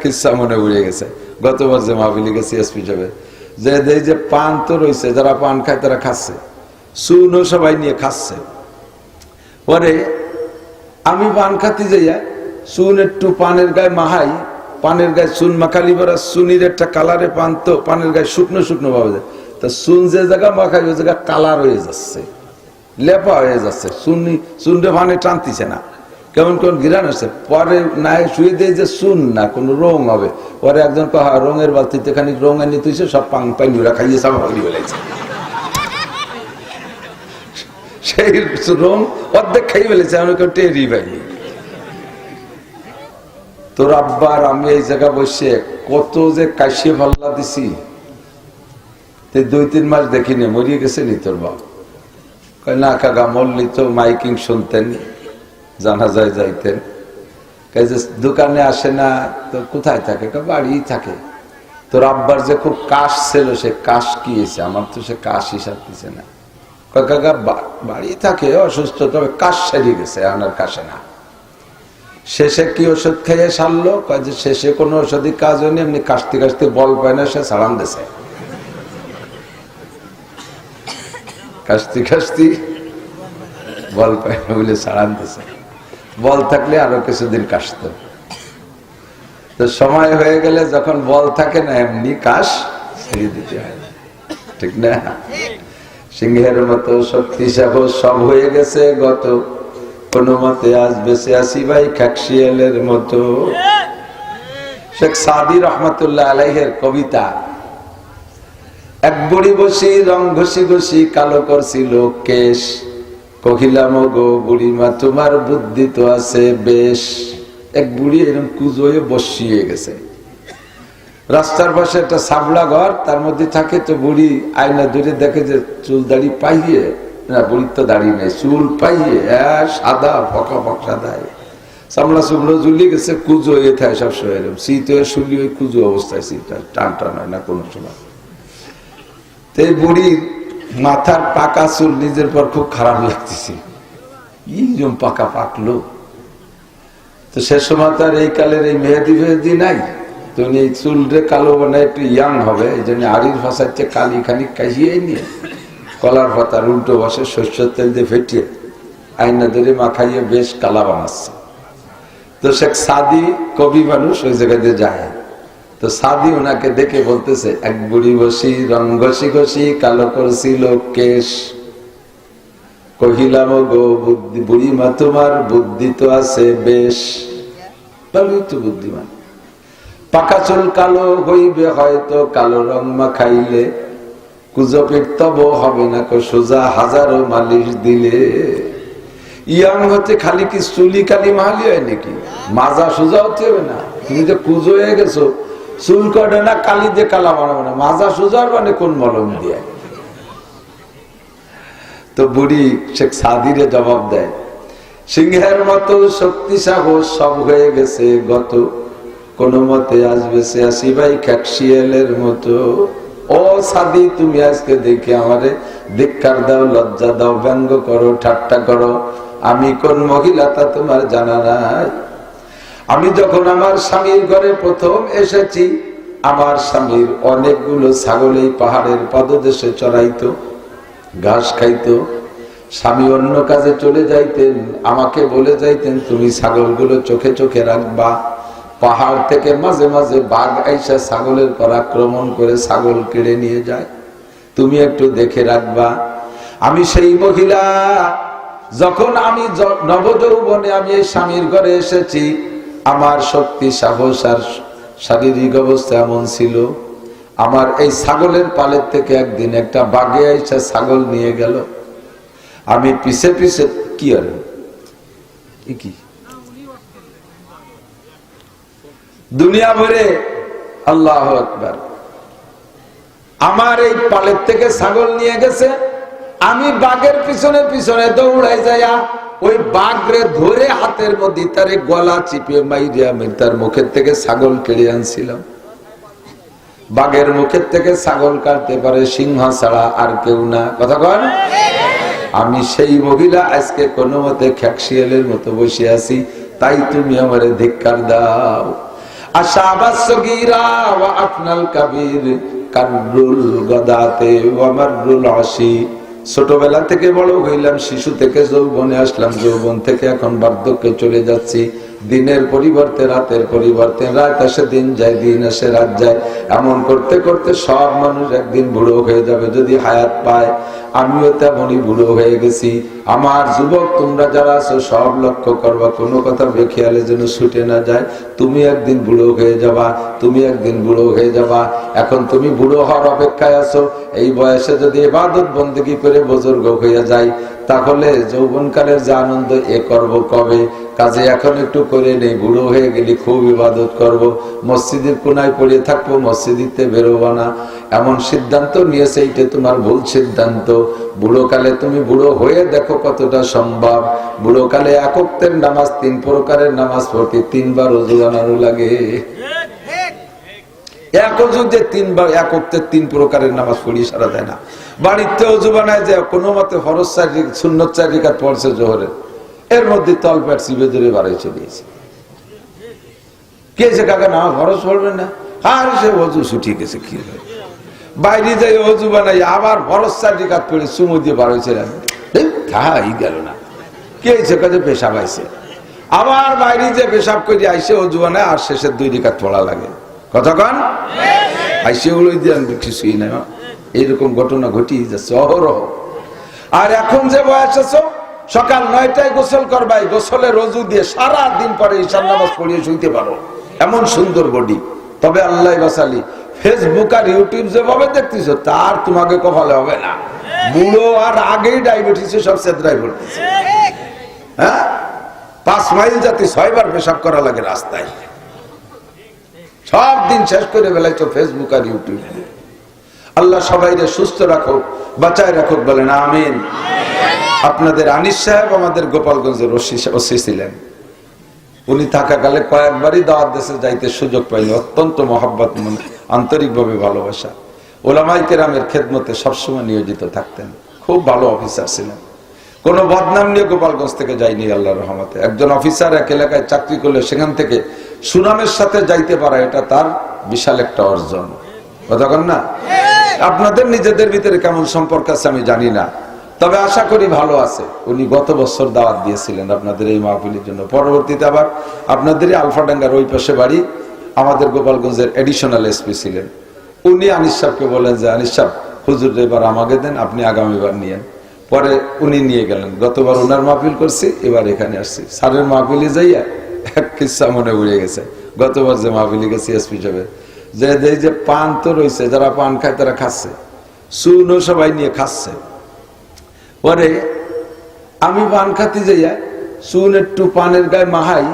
কিসা মনে পড়ে গেছে। গতবার যে মাহবিলি গেছি এসপি যাবে যে এই যে পান তো রয়েছে যারা পান খায় তারা খাচ্ছে। সুনও সবাই নিয়ে খাচ্ছে। পরে আমি পান খাতে যাইয়া সুন একটু পানের গায়ে মাহাই, পানের গায়ে সুন মাখালি বরা সুনির একটা কালারে পান তো পানের গায়ে শুকনো শুকনো পাওয়া যায়। তা সুন যে জায়গা মাখাই, ওই জায়গা কালার হয়ে যাচ্ছে, লেপা হয়ে যাচ্ছে। সুনি সুনটা পানে টানতিছে না। কেমন কোন গিরান আছে? পরে নাই শুয়ে দিয়ে যে শুন না, কোনো রং হবে। পরে একজন কহা রঙের বালতিতে খানিক রং এনে তুইছে সব পাং পাইনুরা খাইয়ে সামা করে ফেলেছে সেই রং অর্ধেক খাই ফেলেছে, আমি কেউ টেরি তোর আব্বার আমি এই জায়গা বসে কত যে কাশিয়ে পাল্লা দিছি। দুই তিন মাস দেখিনি, মরিয়ে গেছে নি তোর কয়, না কাকা মল্লি তো মাইকিং শুনতেন জানা যায় যাইতেন। যে দোকানে আসে না, তো কোথায় থাকে? বাড়িই থাকে। তোর আব্বার যে খুব কাশ ছিল, সে কাশ কি হয়েছে আমার তো সে কাশ হিসাব দিছে না। বাড়ি থাকে, অসুস্থ, তবে কাশ সেরে গেছে আমার কাশে না। শেষে কি ওষুধ খেয়ে সারলো? যে শেষে কোনো ওষুধই কাজ হয়নি, এমনি কাশতে কাশতে বল পায় না, সে সালাম দিছে। কাশতি কাশতি বল পায় না বলে সাড়ান দিছে। বল থাকলে আরও কিছুদিন কাশত। তো সময় হয়ে গেলে যখন বল থাকে না, এমনি কাশ ছেড়ে দিতে হয়। ঠিক না? সিংহের মতো শক্তি সাহস সব হয়ে গেছে গত। কোনো মতে আজ বেঁচে আসি ভাই খ্যাকশিয়ালের মতো। শেখ সাদি রহমতুল্লাহ আলাইহের কবিতা। এক বড়ি বসি, রং ঘষি ঘষি, কালো করছিল কেশ। কহিলাম গো বুড়িমা, তোমার বুদ্ধি তো আছে বেশ। এক বুড়ি এরকম কুজো হয়ে বসিয়ে গেছে। রাস্তার পাশে একটা সাবলা ঘর, তার মধ্যে থাকে তো বুড়ি আয়না ধরে দেখে যে চুল দাড়ি পাইয়ে, না, বুড়ির তো দাড়ি নেই, চুল পাইয়ে হ্যাঁ সাদা, ফকা ফক সাদা সামলা সুমলো ঝুলি গেছে কুজো এ থাকে সবসময় এরকম শীত হয়ে শুলি ওই কুজো অবস্থায় শীত টান টান হয় না কোনো সময়। তো এই বুড়ির মাথার পাকা চুল নিজের পর খুব খারাপ লাগতেছে। এইরকম পাকা পাকলো তো সে সময় তো আর এই কালের এই মেহেদি ফেহেদি নাই। তো উনি এই চুলরে কালো বানায় একটু ইয়াং হবে, এই জন্য আড়ির ভাষার চেয়ে কালি খানিক কাশিয়ে নিয়ে কলার পাতার উল্টো বসে শস্যের তেল দিয়ে ফেটিয়ে আইনা ধরে মাখাইয়ে বেশ কালা বানাচ্ছে। তো শেখ সাদি কবি মানুষ ওই জায়গাতে যায়। তো সাদি ওনাকে দেখে বলতেছে, এক বুড়ি বসি, রং ঘষি ঘষি, কালো করছিল কেশ। কহিলাম গো বুদ্ধি বুড়ি মা তোমার বুদ্ধি তো আছে বেশ। বুদ্ধিমান। পাকা চুল কালো হইবে হয়তো, কালো রং মাখাইলে কুজো তব হবে না কো সোজা হাজারো মালিশ দিলে। ইয়াং হচ্ছে খালি কি চুলি কালি মাহালি হয় নাকি? মাজা সোজা হতে হবে না। তুমি যে কুজো হয়ে গেছো চুল কটে না, কালি দিয়ে কালা বানাবো না। মাজা সোজা মানে কোন মলম দিয়ে? তো বুড়ি শেখ সাদিরে জবাব দেয়, সিংহের মতো শক্তি সাহস সব হয়ে গেছে গত। কোন মতে আসবে সে আসি ভাই খ্যাকশিয়ালের মতো। ও সাদি, তুমি আজকে দেখে আমারে ধিক্কার দাও, লজ্জা দাও, ব্যঙ্গ করো, ঠাট্টা করো। আমি কোন মহিলা তা তোমার জানা নাই। আমি যখন আমার স্বামীর ঘরে প্রথম এসেছি, আমার স্বামীর অনেকগুলো ছাগল এই পাহাড়ের পদদেশে চড়াইত, ঘাস খাইত। স্বামী অন্য কাজে চলে যাইতেন, আমাকে বলে যাইতেন, তুমি ছাগলগুলো চোখে চোখে রাখবা। পাহাড় থেকে মাঝে মাঝে বাঘ আইসা ছাগলের পর আক্রমণ করে ছাগল কেড়ে নিয়ে যায়। তুমি একটু দেখে রাখবা। আমি সেই মহিলা, যখন আমি নবযৌবনে আমি এই স্বামীর ঘরে এসেছি আমার শক্তি, সাহস আর শারীরিক অবস্থা এমন ছিল। আমার এই ছাগলের পালের থেকে একদিন একটা বাঘে আইসা ছাগল নিয়ে গেল। আমি পিছে পিছে, কি আর? কি? দুনিয়া ভরে আল্লাহ আকবার। আমার এই পালের থেকে ছাগল নিয়ে গেছে। আমি বাঘের পিছনে পিছনে দৌড়াই যাইয়া ওই বাঘরে ধরে হাতের মধ্যে তারে গলা চিপে মাইরে আমি তার মুখের থেকে ছাগল কেড়ে আনছিলাম। বাঘের মুখের থেকে ছাগল কাটতে পারে সিংহ ছাড়া আর কেউ না। কথা কন? আমি সেই মহিলা, আজকে কোনো মতে খ্যাকশিয়ালের মতো বসে আছি, তাই তুমি আমারে ধিক্কার দাও। আশাবাস সগীরা ওয়া আফনাল কাবীর, কাররুল গদাতে ওয়া মাররুল আসি ছোটবেলা থেকে বড় হইলাম শিশু থেকে যৌবনে আসলাম যৌবন থেকে এখন বার্ধক্যে চলে যাচ্ছি। দিনের পরিবর্তে, রাতের পরিবর্তে, রাত আসে, দিন যায়, দিন আসে, রাত যায়। এমন করতে করতে সব মানুষ একদিন বুড়ো হয়ে যাবে। যদি হায়াত পায়, আমিও তেমনই বুড়ো হয়ে গেছি। আমার যুবক, তোমরা যারা আছো, সব লক্ষ্য করবা। কোনো কথা বেখেয়ালে যেন ছুটে না যায়। তুমি একদিন বুড়ো হয়ে যাবা, তুমি একদিন বুড়ো হয়ে যাবা। এখন তুমি বুড়ো হওয়ার অপেক্ষায় আছো। এই বয়সে যদি এবাদত বন্দেগি করে বুজুর্গ হয়ে যায় তাহলে যৌবনকালের যে আনন্দ এ করব কবে? কাজে এখন একটু করে নেই, বুড়ো হয়ে গেলি খুব ইবাদত করব। মসজিদের কোনায় পড়ে থাকব, মসজিদিতে বেরোবো না। এমন সিদ্ধান্ত নিয়েছে এইটা তোমার ভুল সিদ্ধান্ত। বুড়ো কালে তুমি বুড়ো হয়ে দেখো কতটা সম্ভব। বুড়ো কালে একত্রের নামাজ, তিন প্রকারের নামাজ পড়তে তিনবার অজু বানানো লাগে। বাড়িতে অজু বানায় যে কোনো মতে ফরজ চারি সুন্নত চার পড়ছে জোহরে এর মধ্যে তল প্যাট চিপে ধরে বাড়াই চলিয়েছে। কে যে কাকা, না, ফরজ পড়বে না। আর সে অজু ছুটি গেছে, কি? বাইরে যাই অজু বানাই, আবার ফরজ চার রিকাত পড়ে সুমু দিয়ে বাড়াইছে তাই গেল না। কে যে কাজে পেশাব আইছে। আবার বাইরে যে পেশাব করে, আইসে অজু বানায়, আর শেষের দুই রিকাত পড়া লাগে। কতক্ষণ আইসে ওগুলো দিয়ে কিছুই না এইরকম ঘটনা ঘটিয়ে যাচ্ছে, অহরহ। আর এখন যে বয়স আছো সকাল নয়টায় গোসল করবাই গোসলে রজু দিয়ে সারা দিন পরে ঈশান নামাজ পড়িয়ে শুইতে পারো। এমন সুন্দর বডি। তবে আল্লাহ বাসালি ফেসবুক আর ইউটিউব যেভাবে দেখতেছো, তার তোমাকে কপালে হবে না। বুড়ো আর আগেই ডায়াবেটিস সব সেদ্রাই পড়তেছে হ্যাঁ? পাঁচ মাইল যাতে ছয়বার পেশাব করা লাগে রাস্তায়। সব দিন শেষ করে বেলাইছো ফেসবুক আর ইউটিউব আল্লাহ সবাইরে সুস্থ রাখুক, বাঁচায় রাখুক, বলেন আমিন। আপনাদের আনিস সাহেব, আমাদের গোপালগঞ্জের ওসি ছিলেন। উনি থাকাকালে কয়েকবারই দাওয়াত দেশে যাইতে সুযোগ পাইনি অত্যন্ত মহাব্বত আন্তরিক ভাবে ভালোবাসা। ওলামাই কেরামের খেদমতে সবসময় নিয়োজিত থাকতেন। খুব ভালো অফিসার ছিলেন। কোনো বদনাম নিয়ে গোপালগঞ্জ থেকে যায়নি আল্লাহ রহমতে। একজন অফিসার এক এলাকায় চাকরি করলে সেখান থেকে সুনামের সাথে যাইতে পারা, এটা তার বিশাল একটা অর্জন। কতক্ষণ না? আপনাদের নিজেদের ভিতরে কেমন সম্পর্ক আছে আমি জানি না। তবে আশা করি ভালো আছে। উনি গত বছর দাওয়াত দিয়েছিলেন আপনাদের এই মাহফিলের জন্য। পরবর্তীতে আবার আপনাদের আলফাডাঙ্গার ওই পাশে বাড়ি আমাদের গোপালগঞ্জের এডিশনাল এসপি ছিলেন। উনি আনিস সাহকে বলেন যে, আনিস সাহ হুজুর, এবার আমাকে দেন, আপনি আগামীবার নিয়েন। পরে উনি নিয়ে গেলেন। গতবার ওনার মাহফিল করছি, এবার এখানে আসছি। স্যারের মাহফিলে যাইয়া এক কিসা মনে উড়ে গেছে। গতবার যে মাহফিলে গেছি এসপি সাহেবের যে যে পান তো রয়েছে যারা পান খায় তারা খাচ্ছে। চুনও সবাই নিয়ে খাচ্ছে। পরে আমি পান খাতে যাইয়া চুন একটু পানের গায়ে মাহাই,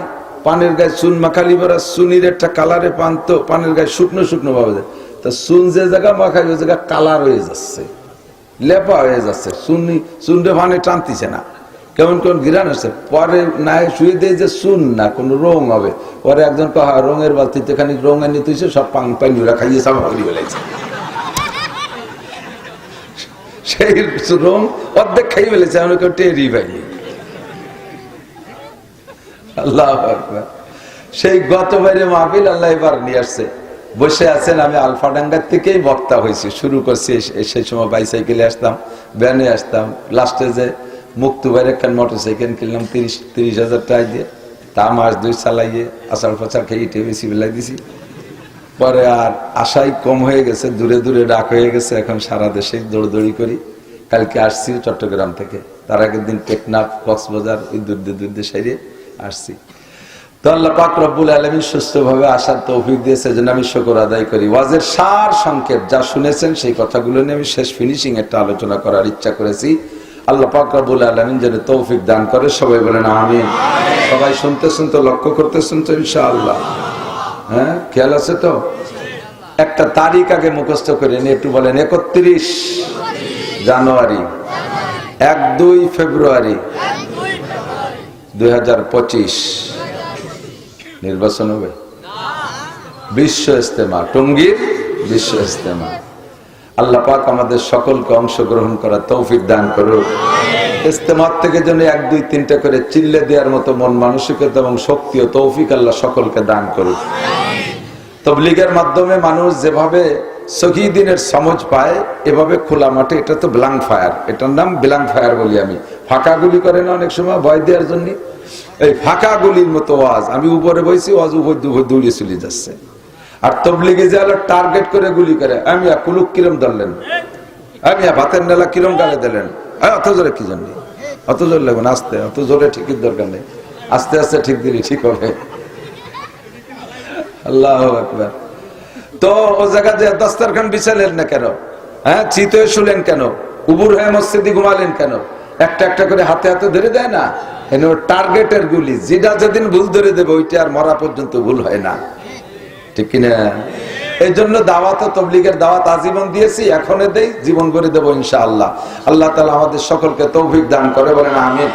পানের গায়ে চুন মাখালি বেড়া চুনির একটা কালারে পান তো পানের গায়ে শুকনো শুকনো ভাবে যায়। তা চুন যে জায়গা মাখাই, ওই জায়গা কালার হয়ে যাচ্ছে, লেপা হয়ে যাচ্ছে, চুনি চুনরে পানে টানতিছে না। কেমন কেমন গিরান আসছে পরে না শুয়ে দিয়ে যে চুন না, কোন রং হবে। পরে একজন কহা রঙের বালতিতে খানিক রং এনে তুইছে সব পাং পানি খাইয়ে সাফা করে বেলাইছে সেই রং অর্ধেক খাই ফেলেছে আমরা কেউ টেরি পাইনি আল্লাহ। সেই গতবারে মাহফিল আল্লাহ এবার নিয়ে আসছে। বসে আছেন আমি আলফাডাঙ্গার থেকেই বক্তা হয়েছি, শুরু করছি সেই সময় বাইসাইকেলে আসতাম ভ্যানে আসতাম লাস্টে যে মুক্তবাইয়ের একটা মোটর সাইকেল কিনলাম, তিরিশ তিরিশ হাজার টাকা দিয়ে, তা মাস দুই চালাইয়ে আষাঢ় পাচার খেয়ে ইটে বেশি বেলাই দিছি পরে আর আশাই কম হয়ে গেছে, দূরে দূরে ডাক হয়ে গেছে, এখন সারা দেশে দৌড়দৌড়ি করি। কালকে আসছি চট্টগ্রাম থেকে। তার আগের দিন টেকনাফ, কক্সবাজার ওই দূর দিয়ে দূর দিয়ে সাইডে আসছি। তো আল্লাহ পাক রব্বুল আলমী সুস্থভাবে আসার তৌফিক দিয়েছে যেন আমি শকর আদায় করি। ওয়াজের সার সংক্ষেপ যা শুনেছেন সেই কথাগুলো নিয়ে আমি শেষ ফিনিশিং একটা আলোচনা করার ইচ্ছা করেছি। আল্লাহ পাক রব্বুল আলমিন যেন তৌফিক দান করে। সবাই বলেন আমিন। সবাই শুনতে শুনতে লক্ষ্য করতে শুনতে ইনশাআল্লাহ। হ্যাঁ? খেয়াল আছে তো? একটা তারিখ আগে মুখস্থ করে নিয়ে একটু বলেন, একত্রিশ জানুয়ারি, এক দুই ফেব্রুয়ারি দুই হাজার পঁচিশ। নির্বাচন হবে? বিশ্ব ইস্তেমা টঙ্গীর বিশ্ব ইস্তেমা আল্লাহ পাক আমাদের সকলকে অংশগ্রহণ করার তৌফিক দান করুক। ইস্তেমার থেকে যেন এক, দুই, তিনটা করে চিল্লে দেওয়ার মতো মন মানসিকতা এবং শক্তি ও তৌফিক আল্লাহ সকলকে দান করুক। তবলিগের মাধ্যমে মানুষ যেভাবে শহীদিনের সমজ পায়, এভাবে খোলা মাঠে, এটা তো ব্লাঙ্ক ফায়ার এটার নাম ব্লাঙ্ক ফায়ার বলি আমি। ফাঁকা গুলি করে না অনেক সময়, ভয় দেওয়ার জন্য। এই ফাঁকা গুলির মতো ওয়াজ আমি উপরে বইছি ওয়াজ উপর দুপুর দৌড়িয়ে চলে যাচ্ছে। আর তবলিগে যে হলো টার্গেট করে গুলি করে আমি কুলুক কিরম ধরলেন? আমি ভাতের নেলা কিরম গালে দিলেন? অত জোরে কি জন্য অত জোর লাগবে না, আস্তে, অত জোরে ঠিকই দরকার নেই। আস্তে আস্তে ঠিক দিলি ঠিক হবে। আল্লাহ আকবার। তো ও জায়গা যে দস্তারখান বিছালেন না কেন? হ্যাঁ চিত হয়ে শুলেন কেন? উবুর হয়ে মসজিদে ঘুমালেন কেন? একটা একটা করে হাতে হাতে ধরে দেয় না? এনে টার্গেটের গুলি। যেটা যেদিন ভুল ধরে দেবে, ওইটা আর মরা পর্যন্ত ভুল হয় না। ঠিক কিনা? এই জন্য দাওয়াত ও তবলিগের দাওয়াত আজীবন দিয়েছি এখনও দেই, জীবন করে দেবো ইনশাআল্লাহ। আল্লাহ তালা আমাদের সকলকে তৌফিক দান করে বলেন, আমিন।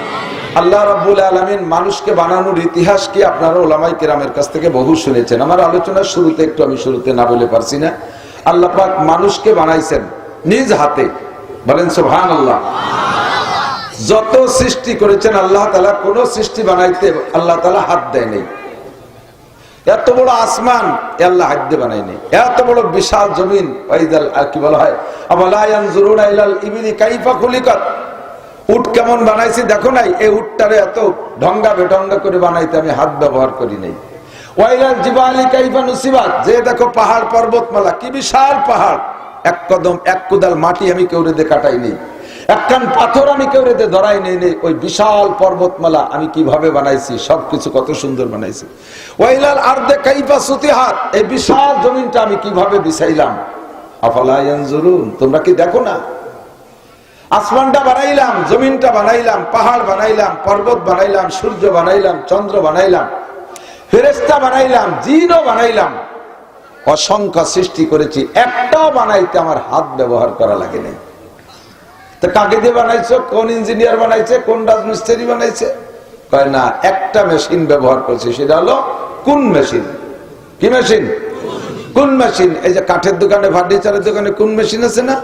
আল্লাহ রাব্বুল আলমিন মানুষকে বানানোর ইতিহাস কি আপনারা ওলামাই কেরামের কাছ থেকে বহু শুনেছেন। আমার আলোচনার শুরুতে একটু আমি শুরুতে না বলে পারছি না। আল্লাহ পাক মানুষকে বানাইছেন নিজ হাতে। বলেন সোহান আল্লাহ যত সৃষ্টি করেছেন, আল্লাহ তালা কোন সৃষ্টি বানাইতে আল্লাহ তালা হাত দেয় নেই। এত বড় আসমান আল্লাহ হাদ্দে বানায়নি। এত বড় বিশাল জমিন কি বলা হয়? কাইফা উট কেমন বানাইছি দেখো নাই? এই উটটারে এত ঢঙ্গা বেঢঙ্গা করে বানাইতে আমি হাত ব্যবহার করি নাই। ওয়াইলাল জিবালি কাইফা নুসিবাত। যে দেখো পাহাড় পর্বতমালা, কি বিশাল পাহাড়। এক কদম, এক কুদাল মাটি আমি কেউ রেদে কাটাই নেই একখান পাথর আমি কেউ রেদে ধরাই নেই ওই বিশাল পর্বতমালা আমি কীভাবে বানাইছি, সবকিছু কত সুন্দর বানাইছি। ওয়াইলাল আর্দে কাইফা সুতিহাত, এই বিশাল জমিনটা আমি কীভাবে বিছাইলাম? তোমরা কি দেখো না? আসমানটা বানাইলাম, জমিনটা বানাইলাম, পাহাড় বানাইলাম, পর্বত বানাইলাম, সূর্য বানাইলাম, চন্দ্র বানাইলাম ফেরেস্তা বানাইলাম, জিনও বানাইলাম। অসংখ্য সৃষ্টি করেছি একটাও বানাইতে আমার হাত ব্যবহার করা লাগে নাই। তো কাকে দিয়ে বানাইছো কোন ইঞ্জিনিয়ার বানাইছে কোন রাজমিস্ত্রি বানাইছে কয় না একটা মেশিন ব্যবহার করছে সেটা হলো কোন মেশিন কি মেশিন কোন মেশিন এই যে কাঠের দোকানে ফার্নিচারের দোকানে কোন মেশিন আছে না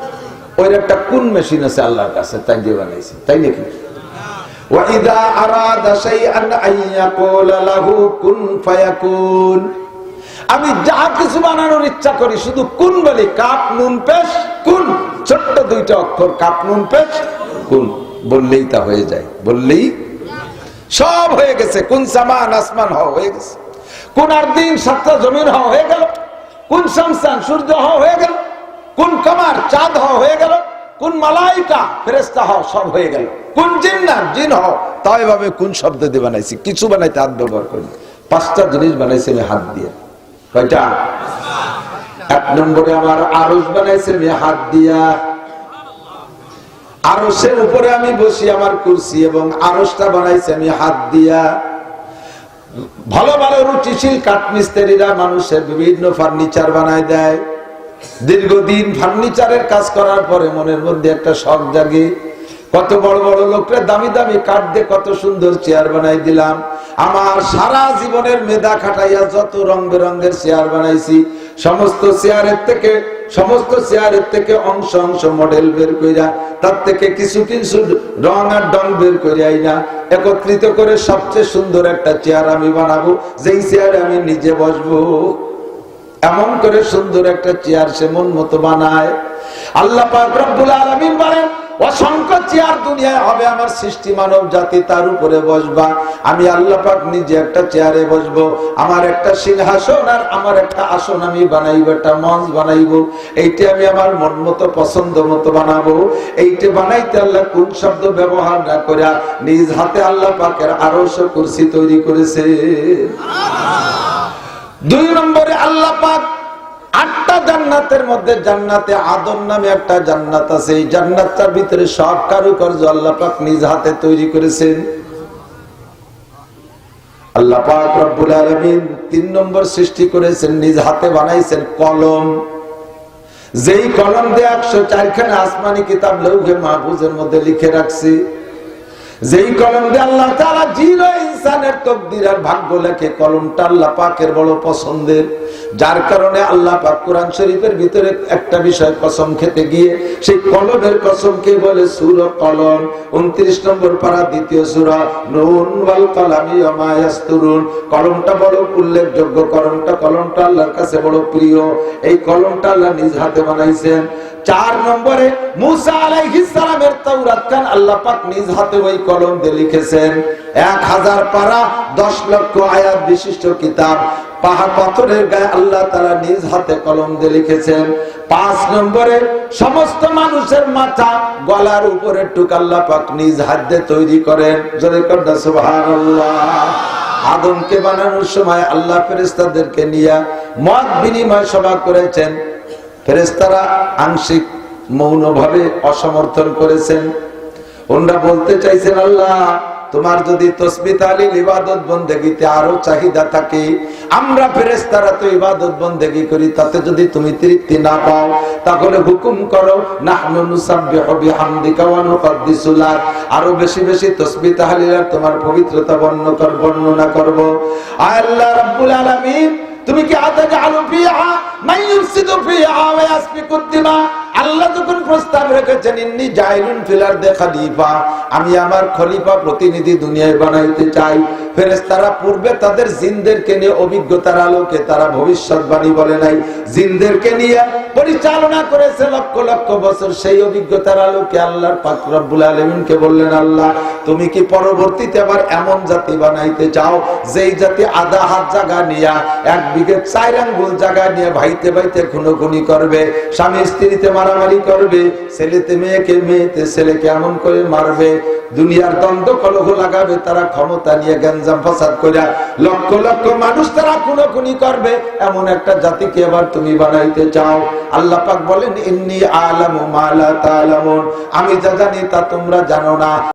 ওই একটা কোন মেশিন আছে আল্লাহর কাছে তাই দিয়ে বানাইছে তাই নাকি وَإِذَا أَرَادَ شَيْئًا أَن يَقُولَ لَهُ كُن فَيَكُونُ আমি যা কিছু বানানোর ইচ্ছা করি, শুধু কোন বলি, কাপ, নুন পেশ কুন। ছোট্ট দুইটা অক্ষর, কাপ, নুন পেশ কুন। বললেই তা হয়ে যায়, বললেই সব হয়ে গেছে। কোন সামান, আসমান, হওয়া হয়ে গেছে। কোন আর দিন সাতটা জমিন, হওয়া হয়ে গেল। কোন শামসান, সূর্য, হওয়া হয়ে গেল। কোন কামার, চাঁদ, হওয়া হয়ে গেল। কোন মালাইকা ফেরেস্তা হও সব হয়ে গেল। কোন জিন্না জিন হও তাও এভাবে কোন শব্দ দিয়ে বানাইছি। কিছু বানাইতে হাত ব্যবহার করি পাঁচটা জিনিস বানাইছি আমি হাত দিয়ে। কয়টা? এক নম্বরে আমার আরস বানাইছে, আমি হাত দিয়া আরসের উপরে আমি বসি আমার কুরসি এবং আরসটা বানাইছে, আমি হাত দিয়া। ভালো ভালো রুচিশীল কাঠমিস্ত্রিরা মানুষের বিভিন্ন ফার্নিচার বানায় দেয়। দীর্ঘদিন ফার্নিচারের কাজ করার পরে মনের মধ্যে একটা শখ জাগে। কত বড় বড় লোকরা দামি দামি কাঠ দিয়ে কত সুন্দর চেয়ার বানাই দিলাম। আমার সারা জীবনের মেধা খাটাইয়া যত রং বেরঙ্গের চেয়ার বানাইছি, সমস্ত চেয়ারের থেকে, সমস্ত চেয়ারের থেকে অংশ অংশ মডেল বের কইরা, তার থেকে কিছু কিছু রং আর ডং বের করিয়াই না একত্রিত করে সবচেয়ে সুন্দর একটা চেয়ার আমি বানাবো, যেই চেয়ারে আমি নিজে বসবো। এমন করে সুন্দর একটা চেয়ার সে মন মতো বানায়। আল্লাহ পাক বলেন অসংখ্য চেয়ার দুনিয়ায় হবে আমার সৃষ্টি মানব জাতি, তার উপরে বসবা। আমি আল্লাহ পাক নিজে একটা চেয়ারে বসবো, আমার একটা সিংহাসন আর আমার একটা আসন আমি বানাইবো, একটা মঞ্চ বানাইবো। এইটা আমি আমার মন মতো, পছন্দ মতো বানাবো। এইটা বানাইতে আল্লাহ কোন শব্দ ব্যবহার না করে নিজ হাতে আল্লাহ পাকের আরও কুরসি তৈরি করেছে। দুই নম্বরে আল্লাহ পাক আটটা জান্নাতের মধ্যে জান্নাতে আদম নামে একটা জান্নাত আছে। এই জান্নাতটার ভিতরে সব কারুকার্য আল্লাহ পাক নিজ হাতে তৈরি করেছেন। আল্লাহ পাক রব্বুল তিন নম্বর সৃষ্টি করেছেন, নিজ হাতে বানাইছেন কলম। যেই কলম দিয়ে একশো চারখানে আসমানি কিতাব লৌহে মাহফুজের মধ্যে লিখে রাখছি। যেই কলম দিয়ে আল্লাহ তাআলা জিরো ইনসানের তকদির আর ভাগ্য লেখে কলমটা আল্লাহ পাকের বড় পছন্দের। যার কারণে আল্লাহ পাক কোরআন শরীফের ভিতরে একটা বিষয় কসম খেতে গিয়ে সেই কলমের কসমকে বলে সুর কলম। উনত্রিশ নম্বর পারা দ্বিতীয় সুরা, নুন ওয়াল কলামি ইয়াসতুরুন। কলমটা বড় উল্লেখযোগ্য, কলমটা কলমটা আল্লাহর কাছে বড় প্রিয়। এই কলমটা আল্লাহ নিজ হাতে বানাইছেন। চার নম্বরে মুসা আলাইহিস সালামের তাওরাত কান আল্লাহ পাক নিজ হাতে ওই কলম দিয়ে লিখেছেন, এক হাজার পারা দশ লক্ষ আয়াত বিশিষ্ট কিতাব, পাহাড় পাথরের গায়ে আল্লাহ তারা নিজ হাতে কলম দিয়ে লিখেছেন। পাঁচ নম্বরে সমস্ত মানুষের মাথা গলার উপরে টুক আল্লাহ পাক নিজ হাত দিয়ে তৈরি করেন। জোরে কন্যা সুবহানাল্লাহ। আদমকে বানানোর সময় আল্লাহ ফেরেস্তাদেরকে নিয়ে মত বিনিময় সভা করেছেন। ফেরেস্তারা আংশিক মৌনভাবে অসমর্থন করেছেন। ওনরা বলতে চাইছেন, আল্লাহ, তোমার যদি তসবি তালিল ইবাদত বন্দেগিতে আরও চাহিদা থাকে, আমরা ফেরেস্তারা তো ইবাদত বন্দেগি করি, তাতে যদি তুমি তৃপ্তি না পাও, তাহলে হুকুম করো, নাহনু নুসাব্বিহু বিহামদিকা ওয়া নুকদ্দিসু আরও বেশি বেশি তসবি তাহলিল আর তোমার পবিত্রতা বর্ণনা কর, বর্ণনা করব। আল্লাহ রাব্বুল আলামিন, তুমি কি মান ইউফসিদু ফিহা? চাই। পরিচালনা করেছে লক্ষ লক্ষ বছর। সেই অভিজ্ঞতার আলোকে আল্লাহর পাক রব্বুল বললেন, আল্লাহ, তুমি কি পরবর্তীতে আবার এমন জাতি বানাইতে চাও? যেই জাতি আধা হাত জায়গা নিয়া, এক বিঘে চার আঙ্গুল জায়গা নিয়ে ভাইতে ভাইতে খুনোখুনি করবে, স্বামী স্ত্রীতে মারামারি করবে, ছেলেতে মেয়েকে, মেয়েতে ছেলেকে এমন করে মারবে, দুনিয়ার দ্বন্দ্ব কলহ লাগাবে, তারা ক্ষমতা নিয়ে গ্যাঞ্জাম ফাসাদ করে লক্ষ লক্ষ মানুষ তারা খুনোখুনি করবে। এমন একটা জাতিকে এবার তুমি বানাইতে চাও। আল্লাহ পাক বলেন, ইন্নি আলামু মালা তালামুন আমি যা জানি তা তোমরা জানো না।